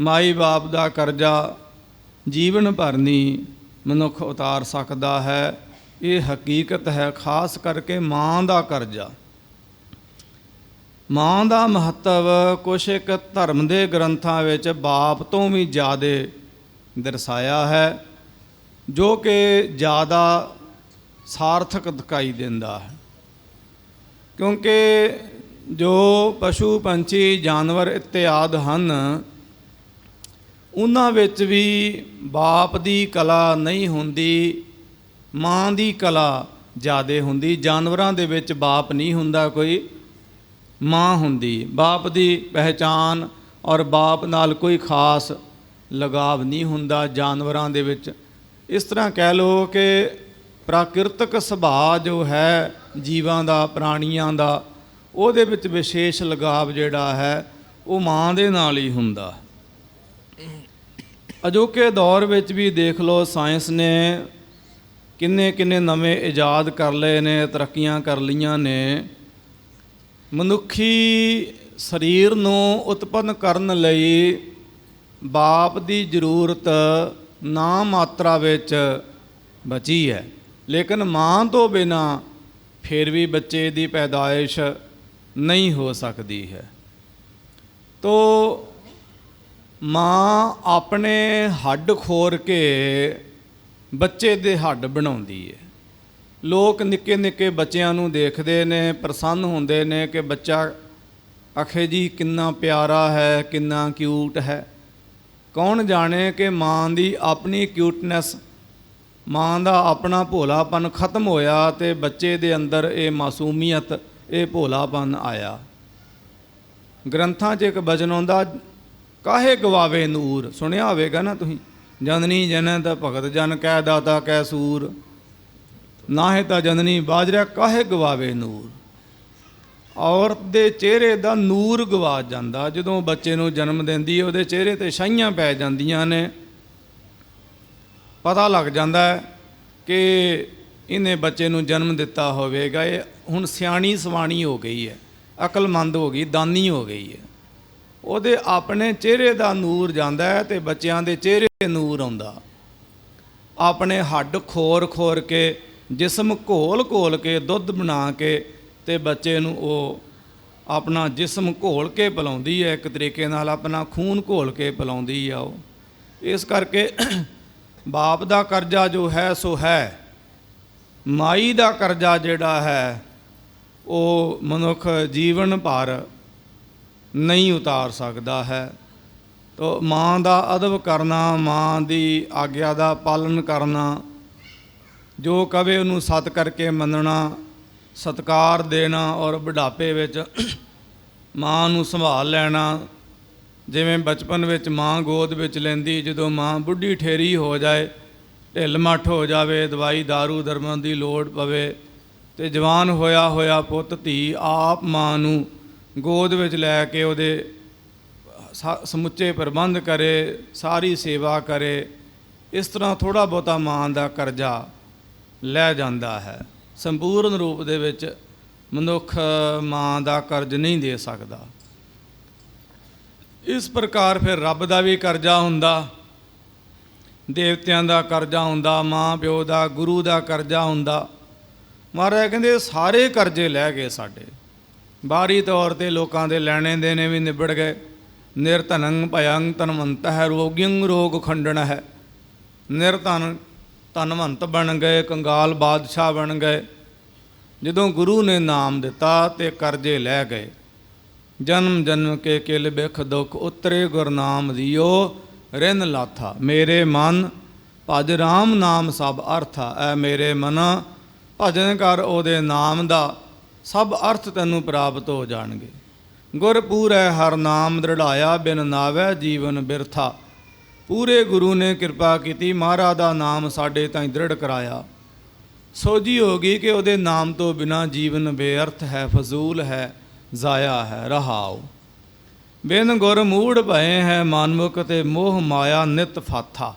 ਮਾਈ ਬਾਪ ਦਾ ਕਰਜ਼ਾ ਜੀਵਨ ਭਰ ਨਹੀਂ ਮਨੁੱਖ ਉਤਾਰ ਸਕਦਾ ਹੈ। ਇਹ ਹਕੀਕਤ ਹੈ, ਖਾਸ ਕਰਕੇ ਮਾਂ ਦਾ ਕਰਜ਼ਾ। ਮਾਂ ਦਾ ਮਹੱਤਵ ਕੁਛ ਇੱਕ ਧਰਮ ਦੇ ਗ੍ਰੰਥਾਂ ਵਿੱਚ ਬਾਪ ਤੋਂ ਵੀ ਜ਼ਿਆਦਾ ਦਰਸਾਇਆ ਹੈ, ਜੋ ਕਿ ਜ਼ਿਆਦਾ ਸਾਰਥਕ ਦਿਖਾਈ ਦਿੰਦਾ ਹੈ। ਕਿਉਂਕਿ ਜੋ ਪਸ਼ੂ ਪੰਛੀ ਜਾਨਵਰ ਇਤਿਆਦ ਹਨ ਉਹਨਾਂ ਵਿੱਚ ਵੀ ਬਾਪ ਦੀ ਕਲਾ ਨਹੀਂ ਹੁੰਦੀ, ਮਾਂ ਦੀ ਕਲਾ ਜ਼ਿਆਦੇ ਹੁੰਦੀ, ਜਾਨਵਰਾਂ ਦੇ ਵਿੱਚ ਬਾਪ ਨਹੀਂ ਹੁੰਦਾ ਕੋਈ, ਮਾਂ ਹੁੰਦੀ। ਬਾਪ ਦੀ ਪਹਿਚਾਨ ਔਰ ਬਾਪ ਨਾਲ ਕੋਈ ਖਾਸ ਲਗਾਵ ਨਹੀਂ ਹੁੰਦਾ ਜਾਨਵਰਾਂ ਦੇ ਵਿੱਚ। ਇਸ ਤਰ੍ਹਾਂ ਕਹਿ ਲਓ ਕਿ ਪ੍ਰਾਕਿਰਤਿਕ ਸੁਭਾਅ ਜੋ ਹੈ, ਜੀਵਾਂ ਦਾ, ਪ੍ਰਾਣੀਆਂ ਦਾ, ਉਹਦੇ ਵਿੱਚ ਵਿਸ਼ੇਸ਼ ਲਗਾਵ ਜਿਹੜਾ ਹੈ, ਉਹ ਮਾਂ ਦੇ ਨਾਲ ਹੀ ਹੁੰਦਾ। ਅਜੋਕੇ ਦੌਰ ਵਿੱਚ ਵੀ ਦੇਖ ਲਓ, ਸਾਇੰਸ ਨੇ ਕਿੰਨੇ ਕਿੰਨੇ ਨਵੇਂ ਇਜਾਦ ਕਰ ਲਏ ਨੇ, ਤਰੱਕੀਆਂ ਕਰ ਲਈਆਂ ਨੇ। ਮਨੁੱਖੀ ਸਰੀਰ ਨੂੰ ਉਤਪੰਨ ਕਰਨ ਲਈ ਬਾਪ ਦੀ ਜ਼ਰੂਰਤ ਨਾ ਮਾਤਰਾ ਵਿੱਚ ਬਚੀ ਹੈ। ਲੇਕਿਨ ਮਾਂ ਤੋਂ ਬਿਨਾ ਫਿਰ ਵੀ ਬੱਚੇ ਦੀ ਪੈਦਾਇਸ਼ ਨਹੀਂ ਹੋ ਸਕਦੀ ਹੈ। ਤੋ ਮਾਂ ਆਪਣੇ ਹੱਡ ਖੋਰ ਕੇ ਬੱਚੇ ਦੇ ਹੱਡ ਬਣਾਉਂਦੀ ਹੈ ਲੋਕ ਨਿੱਕੇ ਨਿੱਕੇ ਬੱਚਿਆਂ ਨੂੰ ਦੇਖਦੇ ਨੇ, ਪ੍ਰਸੰਨ ਹੁੰਦੇ ਨੇ ਕਿ ਬੱਚਾ ਅਖੇ ਜੀ ਕਿੰਨਾ ਪਿਆਰਾ ਹੈ, ਕਿੰਨਾ ਕਿਊਟ ਹੈ। ਕੌਣ ਜਾਣੇ ਕਿ ਮਾਂ ਦੀ ਆਪਣੀ ਕਿਊਟਨੈਸ ਮਾਂ ਦਾ ਆਪਣਾ ਭੋਲਾਪਨ ਖਤਮ ਹੋਇਆ ਤੇ ਬੱਚੇ ਦੇ ਅੰਦਰ ਇਹ ਮਾਸੂਮੀਅਤ, ਇਹ ਭੋਲਾਪਨ ਆਇਆ। ਗ੍ਰੰਥਾਂ 'ਚ ਇੱਕ ਵਚਨ ਆਉਂਦਾ ਕਾਹੇ ਗਵਾਵੇ ਨੂਰ? ਸੁਣਿਆ ਹੋਵੇਗਾ ਨਾ ਤੁਸੀਂ? ਜਨਨੀ ਜਨਨ ਦਾ ਭਗਤ ਜਨ ਕਹਿ ਦਾਤਾ ਕਹਿ ਸੂਰ। ਨਾਹੇ ਤਾਂ ਜਨਨੀ ਬਾਜਰਿਆ, ਕਾਹੇ ਗਵਾਵੇ ਨੂਰ? ਔਰਤ ਦੇ ਚਿਹਰੇ ਦਾ ਨੂਰ ਗਵਾ ਜਾਂਦਾ। ਜਦੋਂ ਬੱਚੇ ਨੂੰ ਜਨਮ ਦਿੰਦੀ ਹੈ, ਉਹਦੇ ਚਿਹਰੇ ਤੇ ਛਾਈਆਂ ਪੈ ਜਾਂਦੀਆਂ ਨੇ। ਪਤਾ ਲੱਗ ਜਾਂਦਾ ਹੈ ਕਿ ਇਹਨੇ ਬੱਚੇ ਨੂੰ ਜਨਮ ਦਿੱਤਾ ਹੋਵੇਗਾ। ਇਹ ਹੁਣ ਸਿਆਣੀ ਸਵਾਣੀ ਹੋ ਗਈ ਹੈ। ਅਕਲਮੰਦ ਹੋ ਗਈ, ਦਾਨੀ ਹੋ ਗਈ ਹੈ। ਉਹਦੇ ਆਪਣੇ ਚਿਹਰੇ ਦਾ ਨੂਰ ਜਾਂਦਾ ਹੈ ਤੇ ਬੱਚਿਆਂ ਦੇ ਚਿਹਰੇ ਤੇ ਨੂਰ ਆਉਂਦਾ। ਆਪਣੇ ਹੱਡ ਖੋਰ ਖੋਰ ਕੇ, ਜਿਸਮ ਘੋਲ ਘੋਲ ਕੇ ਦੁੱਧ ਬਣਾ ਕੇ ਤੇ ਬੱਚੇ ਨੂੰ ਉਹ ਆਪਣਾ ਜਿਸਮ ਘੋਲ ਕੇ ਪਿਲਾਉਂਦੀ ਹੈ, ਇੱਕ ਤਰੀਕੇ ਨਾਲ ਆਪਣਾ ਖੂਨ ਘੋਲ ਕੇ ਪਿਲਾਉਂਦੀ ਆ ਉਹ। ਇਸ ਕਰਕੇ ਬਾਪ ਦਾ ਕਰਜ਼ਾ ਜੋ ਹੈ, ਸੋ ਹੈ। ਮਾਈ ਦਾ ਕਰਜ਼ਾ ਜਿਹੜਾ ਹੈ, ਉਹ ਮਨੁੱਖ ਜੀਵਨ ਭਰ ਨਹੀਂ ਉਤਾਰ ਸਕਦਾ ਹੈ। ਤੋ ਮਾਂ ਦਾ ਅਦਬ ਕਰਨਾ, ਮਾਂ ਦੀ ਆਗਿਆ ਦਾ ਪਾਲਨ ਕਰਨਾ, ਜੋ ਕਵੇ ਉਹਨੂੰ ਸਤ ਕਰਕੇ ਮੰਨਣਾ, ਸਤਕਾਰ ਦੇਣਾ ਔਰ ਬੁਢਾਪੇ ਵਿੱਚ ਮਾਂ ਨੂੰ ਸੰਭਾਲ ਲੈਣਾ। ਜਿਵੇਂ ਬਚਪਨ ਵਿੱਚ ਮਾਂ ਗੋਦ ਵਿੱਚ ਲੈਂਦੀ, ਜਦੋਂ ਮਾਂ ਬੁੱਢੀ ਠੇਰੀ ਹੋ ਜਾਏ, ਢਿੱਲ ਮੱਠ ਹੋ ਜਾਵੇ, ਦਵਾਈ दारू ਦਰਮਨ ਦੀ ਲੋੜ ਪਵੇ ਤੇ ਜਵਾਨ ਹੋਇਆ ਹੋਇਆ ਪੁੱਤ ਧੀ ਆਪ ਮਾਂ ਨੂੰ ਗੋਦ ਵਿੱਚ ਲੈ ਕੇ ਉਹਦੇ ਸਾ- ਸਮੁੱਚੇ ਪ੍ਰਬੰਧ ਕਰੇ, ਸਾਰੀ ਸੇਵਾ ਕਰੇ, ਇਸ ਤਰ੍ਹਾਂ ਥੋੜਾ ਬਹੁਤਾ ਮਾਂ ਦਾ ਕਰਜ਼ਾ ਲੈ ਜਾਂਦਾ ਹੈ। ਸੰਪੂਰਨ ਰੂਪ ਦੇ ਵਿੱਚ ਮਨੁੱਖ ਮਾਂ ਦਾ ਕਰਜ਼ ਨਹੀਂ ਦੇ ਸਕਦਾ। ਇਸ ਪ੍ਰਕਾਰ ਫਿਰ ਰੱਬ ਦਾ ਵੀ ਕਰਜ਼ਾ ਹੁੰਦਾ, ਦੇਵਤਿਆਂ ਦਾ ਕਰਜ਼ਾ ਹੁੰਦਾ ਮਾਂ ਪਿਓ ਦਾ, ਗੁਰੂ ਦਾ ਕਰਜ਼ਾ ਹੁੰਦਾ। ਮਹਾਰਾਜ ਕਹਿੰਦੇ, ਸਾਰੇ ਕਰਜ਼ੇ ਲੈ ਗਏ ਸਾਡੇ। ਬਾਹਰੀ ਤੌਰ ਤੇ ਲੋਕਾਂ ਦੇ ਲੈਣੇ ਦੇਣੇ ਵੀ ਨਿਬੜ ਗਏ। ਨਿਰਧਨੰ ਭਯੰ ਤਨਵੰਤ ਹੈ ਰੋਗਿਯੰ ਰੋਗ ਖੰਡਣ ਹੈ ਨਿਰਧਨ ਧਨਵੰਤ ਬਣ ਗਏ, ਕੰਗਾਲ ਬਾਦਸ਼ਾਹ ਬਣ ਗਏ। ਜਦੋਂ ਗੁਰੂ ਨੇ ਨਾਮ ਦਿੱਤਾ ਤੇ ਕਰਜ਼ੇ ਲੈ ਗਏ। ਜਨਮ ਜਨਮ ਕੇ ਕਿਲ ਬਿਖ ਦੁਖ ਉਤਰੇ ਗੁਰਨਾਮ ਦਿਓ, ਰਿਨ ਲਾਥਾ ਮੇਰੇ ਮਨ। ਭਜ ਰਾਮ ਨਾਮ ਸਭ ਅਰਥਾ, ਐ ਮੇਰੇ ਮਨ। ਭਜਨ ਕਰ ਉਹਦੇ ਨਾਮ ਦਾ। ਸਭ ਅਰਥ ਤੈਨੂੰ ਪ੍ਰਾਪਤ ਹੋ ਜਾਣਗੇ। ਗੁਰ ਪੂਰੈ ਹਰ ਨਾਮ ਦ੍ਰਿੜਾਇਆ, ਬਿਨ ਨਾਵੈ ਜੀਵਨ ਬਿਰਥਾ। ਪੂਰੇ ਗੁਰੂ ਨੇ ਕਿਰਪਾ ਕੀਤੀ, ਮਹਾਰਾਜ ਦਾ ਨਾਮ ਸਾਡੇ ਤਾਈਂ ਦ੍ਰਿੜ ਕਰਾਇਆ। ਸੋਝੀ ਹੋ ਗਈ ਕਿ ਉਹਦੇ ਨਾਮ ਤੋਂ ਬਿਨਾ ਜੀਵਨ ਬੇਅਰਥ ਹੈ, ਫਜ਼ੂਲ ਹੈ, ਜ਼ਾਇਆ ਹੈ, ਰਹਾਉ। ਬਿਨ ਗੁਰ ਮੂੜ ਭਏ ਹੈ, ਮਨਮੁਖ ਤੇ ਮੋਹ ਮਾਇਆ ਨਿਤ ਫਾਥਾ।